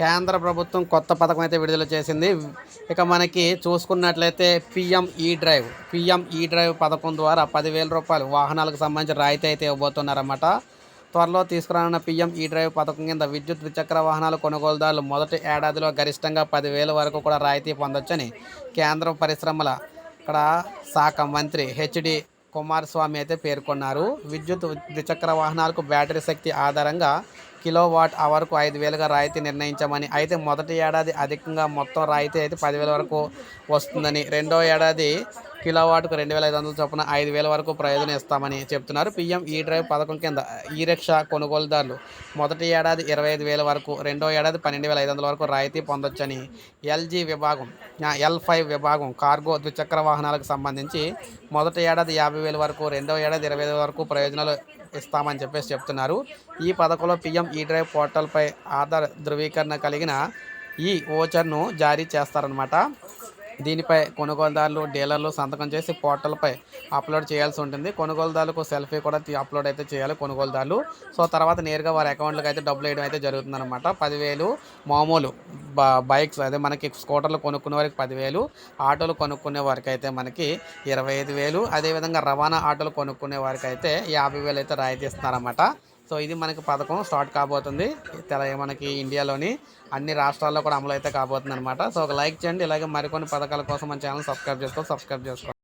కేంద్ర ప్రభుత్వం కొత్త పథకం అయితే విడుదల చేసింది. ఇక మనకి చూసుకున్నట్లయితే పిఎం ఈ డ్రైవ్ పిఎం ఈ డ్రైవ్ పథకం ద్వారా పదివేల రూపాయలు వాహనాలకు సంబంధించిన రాయితీ అయితే ఇవ్వబోతున్నారన్నమాట. త్వరలో తీసుకురానున్న పిఎం ఈ డ్రైవ్ పథకం కింద విద్యుత్ ద్విచక్ర వాహనాల కొనుగోలుదారులు మొదటి ఏడాదిలో గరిష్టంగా పదివేల వరకు కూడా రాయితీ పొందొచ్చని కేంద్ర పరిశ్రమల ఇక్కడ శాఖ మంత్రి హెచ్డి కుమారస్వామి అయితే పేర్కొన్నారు. విద్యుత్ ద్విచక్ర వాహనాలకు బ్యాటరీ శక్తి ఆధారంగా కిలో వాట్ అవర్కు ఐదు వేలుగా రాయితీ నిర్ణయించామని. అయితే మొదటి ఏడాది అధికంగా మొత్తం రాయితీ అయితే పదివేల వరకు వస్తుందని. రెండో ఏడాది కిలోవాట్కు రెండు వేల ఐదు వందల చొప్పున ఐదు వేల వరకు ప్రయోజనం ఇస్తామని చెప్తున్నారు. పిఎం ఈ డ్రైవ్ పథకం కింద ఈ రిక్షా కొనుగోలుదారులు మొదటి ఏడాది ఇరవై ఐదు వేల వరకు రెండో ఏడాది పన్నెండు వేల ఐదు వందల వరకు రాయితీ పొందొచ్చని ఎల్జీ విభాగం ఎల్ ఫైవ్ విభాగం కార్గో ద్విచక్ర వాహనాలకు సంబంధించి మొదటి ఏడాది యాభై వేల వరకు రెండో ఏడాది ఇరవై వేల వరకు ప్రయోజనాలు ఇస్తామని చెప్పేసి చెప్తున్నారు. ఈ పథకంలో పిఎం ఈ డ్రైవ్ పోర్టల్పై ఆధార్ ధృవీకరణ కలిగిన ఈ ఓచర్ను జారీ చేస్తారనమాట దీనిపై కొనుగోలుదారులు డీలర్లు సంతకం చేసి పోర్టల్పై అప్లోడ్ చేయాల్సి ఉంటుంది. కొనుగోలుదారులకు సెల్ఫీ కూడా అప్లోడ్ అయితే చేయాలి కొనుగోలుదారులు. సో తర్వాత నేరుగా వారి అకౌంట్లకు అయితే డబ్బులు వేయడం అయితే జరుగుతుందన్నమాట. పదివేలు మామూలు బ బైక్స్ అదే మనకి స్కూటర్లు కొనుక్కునే వారికి పదివేలు ఆటోలు కొనుక్కునే వారికి అయితే మనకి ఇరవై ఐదు వేలు. అదేవిధంగా రవాణా ఆటోలు కొనుక్కునే వారికి అయితే యాభై వేలు అయితే రాయితీ ఇస్తున్నారన్నమాట. సో ఇది మనకి పథకం స్టార్ట్ కాబోతుంది. తెల మనకి ఇండియాలోని అన్ని రాష్ట్రాల్లో కూడా అమలు అయితే కాబోతుంది అనమాట సో ఒక లైక్ చేయండి. ఇలాగే మరికొన్ని పథకాల కోసం మన ఛానల్ సబ్స్క్రైబ్ చేసుకో సబ్స్క్రైబ్ చేసుకో.